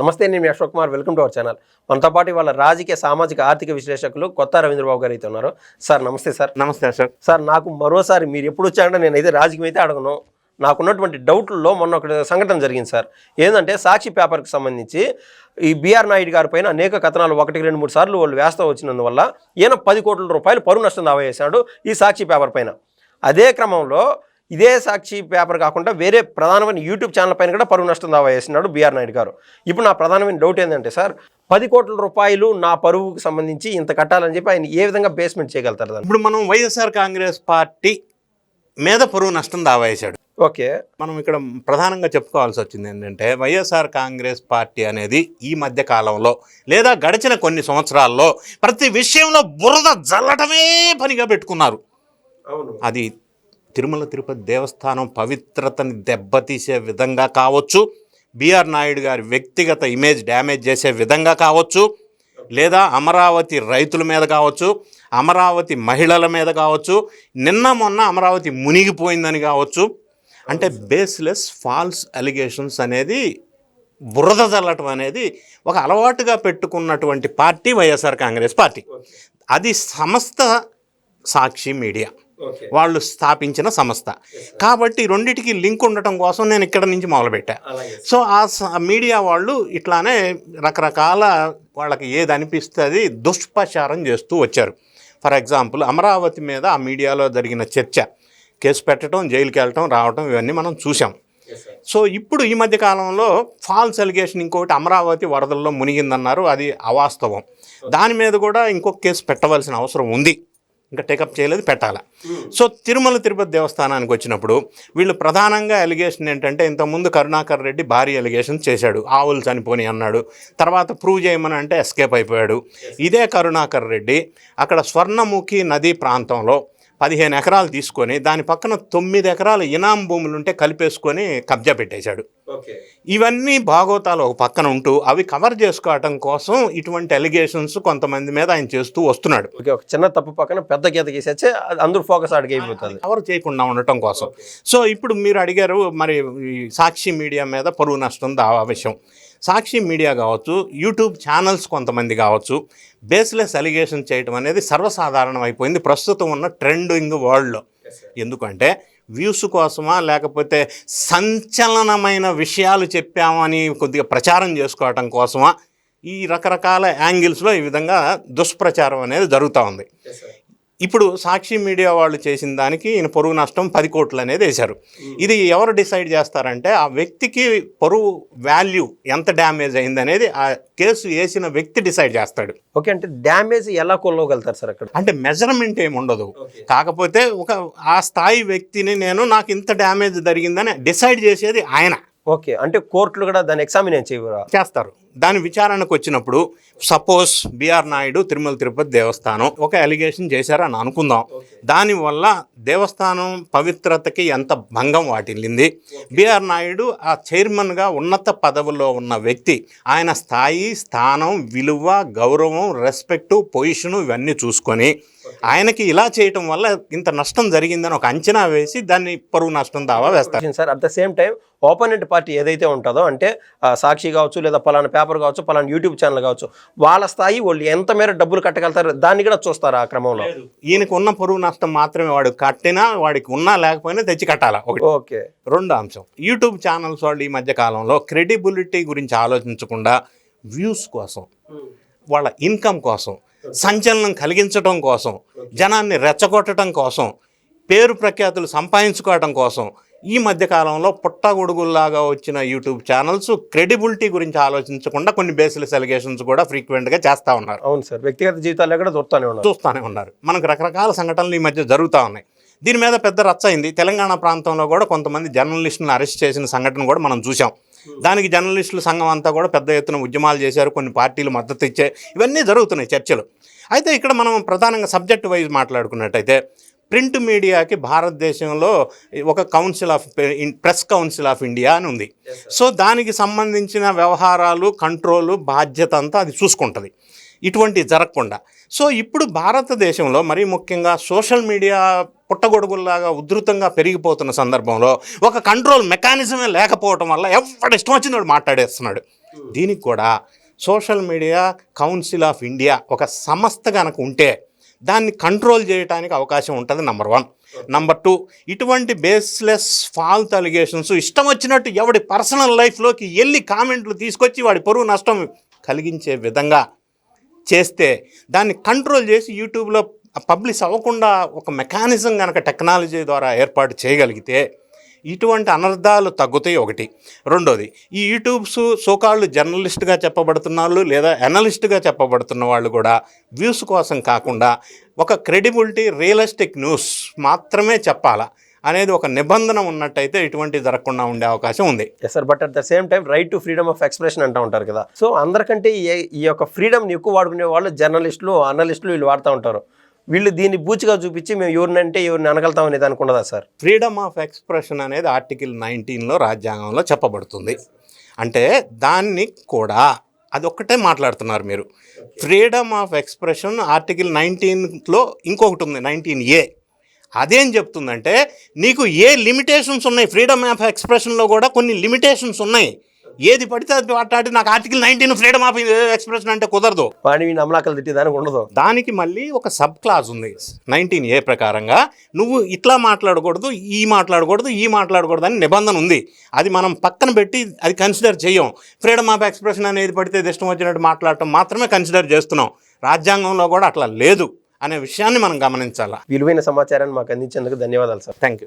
నమస్తే నేను Ashok Kumar. Welcome to our channel. మనతో పాటు వాళ్ళ రాజకీయ సామాజిక ఆర్థిక విశ్లేషకులు కొత్త రవీంద్రబాబు గారు అయితే ఉన్నారు. సార్ నమస్తే సార్. నమస్తే అశోక్. సార్ నాకు మరోసారి మీరు ఎప్పుడు వచ్చారంటే నేనైతే రాజకీయం అయితే అడగను. నాకున్నటువంటి డౌట్లలో మొన్న ఒక సంఘటన జరిగింది సార్. ఏంటంటే సాక్షి పేపర్కి సంబంధించి ఈ బీఆర్ నాయుడు గారి పైన అనేక కథనాలు ఒకటికి రెండు మూడు సార్లు వాళ్ళు వేస్తూ వచ్చినందువల్ల ఈయన పది కోట్ల రూపాయలు పరువు నష్టం దావా చేశాడు ఈ సాక్షి పేపర్ పైన. అదే క్రమంలో ఇదే సాక్షి పేపర్ కాకుండా వేరే ప్రధానమైన యూట్యూబ్ ఛానల్ పైన కూడా పరువు నష్టం దావా చేసినాడు బీఆర్ నాయుడు గారు. ఇప్పుడు నా ప్రధానమైన డౌట్ ఏంటంటే సార్ పది కోట్ల రూపాయలు నా పరువుకు సంబంధించి ఇంత కట్టాలని చెప్పి ఆయన ఏ విధంగా బేస్మెంట్ చేయగలుగుతారు ఇప్పుడు మనం వైఎస్ఆర్ కాంగ్రెస్ పార్టీ మీద పరువు నష్టం దావా వేశాడు ఓకే. మనం ఇక్కడ ప్రధానంగా చెప్పుకోవాల్సి వచ్చింది ఏంటంటే వైఎస్ఆర్ కాంగ్రెస్ పార్టీ అనేది ఈ మధ్య కాలంలో లేదా గడిచిన కొన్ని సంవత్సరాల్లో ప్రతి విషయంలో బురద జల్లటమే పనిగా పెట్టుకున్నారు. అవును. అది తిరుమల తిరుపతి దేవస్థానం పవిత్రతని దెబ్బతీసే విధంగా కావచ్చు బిఆర్ నాయుడు గారి వ్యక్తిగత ఇమేజ్ డ్యామేజ్ చేసే విధంగా కావచ్చు లేదా అమరావతి రైతుల మీద కావచ్చు అమరావతి మహిళల మీద కావచ్చు నిన్న మొన్న అమరావతి మునిగిపోయిందని కావచ్చు. అంటే బేస్లెస్ ఫాల్స్ అలిగేషన్స్ అనేది బురద చల్లటం అనేది ఒక అలవాటుగా పెట్టుకున్నటువంటి పార్టీ వైఎస్ఆర్ కాంగ్రెస్ పార్టీ. అది సంస్థ సాక్షి మీడియా. వాళ్ళు స్థాపించిన సంస్థ. కాబట్టి రెండిటికి లింక్ ఉండటం కోసం నేను ఇక్కడ నుంచి మొదలుపెట్టా. సో ఆ మీడియా వాళ్ళు ఇట్లానే రకరకాల వాళ్ళకి ఏది అనిపిస్తే అది దుష్ప్రచారం చేస్తూ వచ్చారు. ఫర్ ఎగ్జాంపుల్ అమరావతి మీద ఆ మీడియాలో జరిగిన చర్చ. కేసు పెట్టడం జైలుకి వెళ్ళటం రావటం ఇవన్నీ మనం చూసాం సో ఇప్పుడు ఈ మధ్య కాలంలో ఫాల్స్ ఎలిగేషన్ ఇంకొకటి అమరావతి వరదల్లో మునిగిందన్నారు. అది అవాస్తవం. దాని మీద కూడా ఇంకొక కేసు పెట్టవలసిన అవసరం ఉంది. ఇంకా టేకప్ చేయలేదు పెట్టాల. సో తిరుమల తిరుపతి దేవస్థానానికి వచ్చినప్పుడు వీళ్ళు ప్రధానంగా ఎలిగేషన్ ఏంటంటే ఇంతకుముందు కరుణాకర్ రెడ్డి భారీ ఎలిగేషన్ చేశాడు ఆవులు చనిపోని అన్నాడు తర్వాత ప్రూవ్ చేయమని అంటే ఎస్కేప్ అయిపోయాడు. ఇదే కరుణాకర్ రెడ్డి అక్కడ స్వర్ణముఖి నదీ ప్రాంతంలో పదిహేను ఎకరాలు తీసుకొని దాని పక్కన తొమ్మిది ఎకరాలు ఇనాం భూములు ఉంటే కలిపేసుకొని కబ్జా పెట్టేశాడు. ఇవన్నీ భాగోతాలు ఒక పక్కన ఉంటూ అవి కవర్ చేసుకోవటం కోసం ఇటువంటి ఎలిగేషన్స్ కొంతమంది మీద ఆయన చేస్తూ వస్తున్నాడు. ఓకే ఒక చిన్న తప్పు పక్కన పెద్ద గీత గీసేస్తే అది అందరూ ఫోకస్ అడిగి అయిపోతుంది. కవర్ చేయకుండా ఉండటం కోసం. సో ఇప్పుడు మీరు అడిగారు మరి ఈ సాక్షి మీడియా మీద పరువు నష్టం దావా విషయం. సాక్షి మీడియా కావచ్చు యూట్యూబ్ ఛానల్స్ కొంతమంది కావచ్చు బేస్లెస్ అలిగేషన్ చేయటం అనేది సర్వసాధారణం అయిపోయింది. ప్రస్తుతం ఉన్న ట్రెండింగ్ వరల్డ్లో. ఎందుకంటే వ్యూస్ కోసమా లేకపోతే సంచలనమైన విషయాలు చెప్పామని కొద్దిగా ప్రచారం చేసుకోవటం కోసమా ఈ రకరకాల యాంగిల్స్లో ఈ విధంగా దుష్ప్రచారం అనేది జరుగుతూ ఉంది. ఇప్పుడు సాక్షి మీడియా వాళ్ళు చేసిన దానికి ఈయన పొరుగు నష్టం పది కోట్లు అనేది వేశారు ఇది ఎవరు డిసైడ్ చేస్తారంటే ఆ వ్యక్తికి పొరుగు వాల్యూ ఎంత డ్యామేజ్ అయింది అనేది ఆ కేసు వేసిన వ్యక్తి డిసైడ్ చేస్తాడు. ఓకే అంటే డ్యామేజ్ ఎలా కొలవగలుగుతారు సార్ అక్కడ? అంటే మెజర్మెంట్ ఏమి ఉండదు. కాకపోతే ఒక ఆ స్థాయి వ్యక్తిని నేను నాకు ఇంత డ్యామేజ్ జరిగిందని డిసైడ్ చేసేది ఆయన. ఓకే అంటే కోర్టులు కూడా దాన్ని ఎగ్జామిన్ చేస్తారు. దాని విచారణకు వచ్చినప్పుడు suppose B R Naidu Tirumala Tirupati Devasthanam ఒక అలిగేషన్ చేశారని అనుకుందాం. దానివల్ల దేవస్థానం పవిత్రతకి ఎంత భంగం వాటిల్లింది? బిఆర్ నాయుడు ఆ చైర్మన్గా ఉన్నత పదవిలో ఉన్న వ్యక్తి ఆయన స్థాయి స్థానం విలువ గౌరవం రెస్పెక్టు పొజిషను ఇవన్నీ చూసుకొని ఆయనకి ఇలా చేయటం వల్ల ఇంత నష్టం జరిగిందని ఒక అంచనా వేసి దాన్ని పరువు నష్టం దావా వేస్తారు. Sir at the same time opponent party ఏదైతే ఉంటుందో అంటే సాక్షి కావచ్చు లేదా పలానా పేపర్ కావచ్చు పలానా యూట్యూబ్ ఛానల్ కావచ్చు వాళ్ళ స్థాయి వాళ్ళు ఎంత మేర డబ్బులు కట్టగలుగుతారు దాన్ని కూడా చూస్తారు ఆ క్రమంలో? ఈయనకు ఉన్న పరువు నష్టం మాత్రమే వాడు కట్టినా వాడికి ఉన్నా లేకపోయినా తెచ్చి కట్టాలా? ఒకటి. ఓకే. రెండు అంశం. యూట్యూబ్ ఛానల్స్ వాళ్ళు ఈ మధ్య కాలంలో క్రెడిబిలిటీ గురించి ఆలోచించకుండా వ్యూస్ కోసం వాళ్ళ ఇన్కమ్ కోసం సంచలనం కలిగించడం కోసం జనాన్ని రెచ్చగొట్టడం కోసం పేరు ప్రఖ్యాతులు సంపాదించుకోవడం కోసం ఈ మధ్య కాలంలో పుట్టగొడుగుల్లాగా వచ్చిన యూట్యూబ్ ఛానల్స్ క్రెడిబిలిటీ గురించి ఆలోచించకుండా కొన్ని బేస్లెస్ ఎలిగేషన్స్ కూడా ఫ్రీక్వెంట్గా చేస్తూ ఉన్నారు. అవును సార్. వ్యక్తిగత జీవితాల్లో కూడా చూస్తూనే ఉన్నారు. చూస్తూనే ఉన్నారు. మనకు రకరకాల సంఘటనలు ఈ మధ్య జరుగుతూ ఉన్నాయి. దీని మీద పెద్ద రచ్చ అయింది. తెలంగాణ ప్రాంతంలో కూడా కొంతమంది జర్నలిస్టులను అరెస్ట్ చేసిన సంఘటన కూడా మనం చూసాం దానికి జర్నలిస్టుల సంఘం అంతా కూడా పెద్ద ఎత్తున ఉద్యమాలు చేశారు. కొన్ని పార్టీలు మద్దతు ఇచ్చే ఇవన్నీ జరుగుతున్నాయి చర్చలు. అయితే ఇక్కడ మనం ప్రధానంగా సబ్జెక్ట్ వైజ్ మాట్లాడుకున్నట్టయితే ప్రింట్ మీడియాకి భారతదేశంలో ఒక council of press council of India అని ఉంది. సో దానికి సంబంధించిన వ్యవహారాలు కంట్రోలు బాధ్యత అంతా అది చూసుకుంటుంది. ఇటువంటి జరగకుండా. సో ఇప్పుడు భారతదేశంలో మరీ ముఖ్యంగా సోషల్ మీడియా పుట్టగొడుగుల్లాగా ఉధృతంగా పెరిగిపోతున్న సందర్భంలో ఒక కంట్రోల్ మెకానిజమే లేకపోవటం వల్ల ఎవడు ఇష్టం వచ్చింది వాడు మాట్లాడేస్తున్నాడు. దీనికి కూడా social media council of India ఒక సంస్థ కనుక ఉంటే దాన్ని కంట్రోల్ చేయడానికి అవకాశం ఉంటుంది నెంబర్ వన్ నంబర్ టూ ఇటువంటి బేస్లెస్ ఫాల్త్ అలిగేషన్స్ ఇష్టం వచ్చినట్టు ఎవడి పర్సనల్ లైఫ్లోకి వెళ్ళి కామెంట్లు తీసుకొచ్చి వాడి పరువు నష్టం కలిగించే విధంగా చేస్తే దాన్ని కంట్రోల్ చేసి యూట్యూబ్లో పబ్లిష్ అవ్వకుండా ఒక మెకానిజం కనుక టెక్నాలజీ ద్వారా ఏర్పాటు చేయగలిగితే ఇటువంటి అనర్థాలు తగ్గుతాయి ఒకటి. రెండోది ఈ యూట్యూబ్స్ సోకాళ్ళు జర్నలిస్ట్గా చెప్పబడుతున్న వాళ్ళు లేదా అనలిస్ట్గా చెప్పబడుతున్న వాళ్ళు కూడా వ్యూస్ కోసం కాకుండా ఒక క్రెడిబిలిటీ రియలిస్టిక్ న్యూస్ మాత్రమే చెప్పాలా అనేది ఒక నిబంధన ఉన్నట్టయితే ఇటువంటి జరగకుండా ఉండే అవకాశం ఉంది. Yes sir but at the same time right to freedom of expression అంటూ ఉంటారు కదా. సో అందరికంటే ఈ- ఈ యొక్క ఫ్రీడమ్ని ఎక్కువ వాడుకునే వాళ్ళు జర్నలిస్టులు అనలిస్టులు వీళ్ళు వాడుతూ ఉంటారు. వీళ్ళు దీన్ని బూచిగా చూపించి మేము ఎవరినంటే ఎవరిని అనగలుగుతాం అనేది అనుకున్నదా సార్? ఫ్రీడమ్ ఆఫ్ ఎక్స్ప్రెషన్ అనేది ఆర్టికల్ నైన్టీన్లో రాజ్యాంగంలో చెప్పబడుతుంది. అంటే దాన్ని కూడా అదొక్కటే మాట్లాడుతున్నారు మీరు. ఫ్రీడమ్ ఆఫ్ ఎక్స్ప్రెషన్ ఆర్టికల్ నైన్టీన్లో ఇంకొకటి ఉంది నైన్టీన్ ఏ అదేం చెప్తుందంటే నీకు ఏ లిమిటేషన్స్ ఉన్నాయి? ఫ్రీడమ్ ఆఫ్ ఎక్స్ప్రెషన్లో కూడా కొన్ని లిమిటేషన్స్ ఉన్నాయి. ఏది పడితే అది మాట్లాడి నాకు article nineteen freedom of expression అంటే కుదరదు. వాడిని అమలాకలు తిట్టేదానికి ఉండదు. దానికి మళ్ళీ ఒక సబ్ క్లాజ్ ఉంది. నైన్టీన్ ఏ ప్రకారంగా నువ్వు ఇట్లా మాట్లాడకూడదు ఈ మాట్లాడకూడదు ఈ మాట్లాడకూడదు అని నిబంధన ఉంది. అది మనం పక్కన పెట్టి అది కన్సిడర్ చేయం. ఫ్రీడమ్ ఆఫ్ ఎక్స్ప్రెషన్ అనేది పడితే ఇష్టం వచ్చినట్టు మాట్లాడటం మాత్రమే కన్సిడర్ చేస్తున్నాం. రాజ్యాంగంలో కూడా అట్లా లేదు అనే విషయాన్ని మనం గమనించాలా? విలువైన సమాచారాన్ని మాకు అందించేందుకు ధన్యవాదాలు సార్. Thank you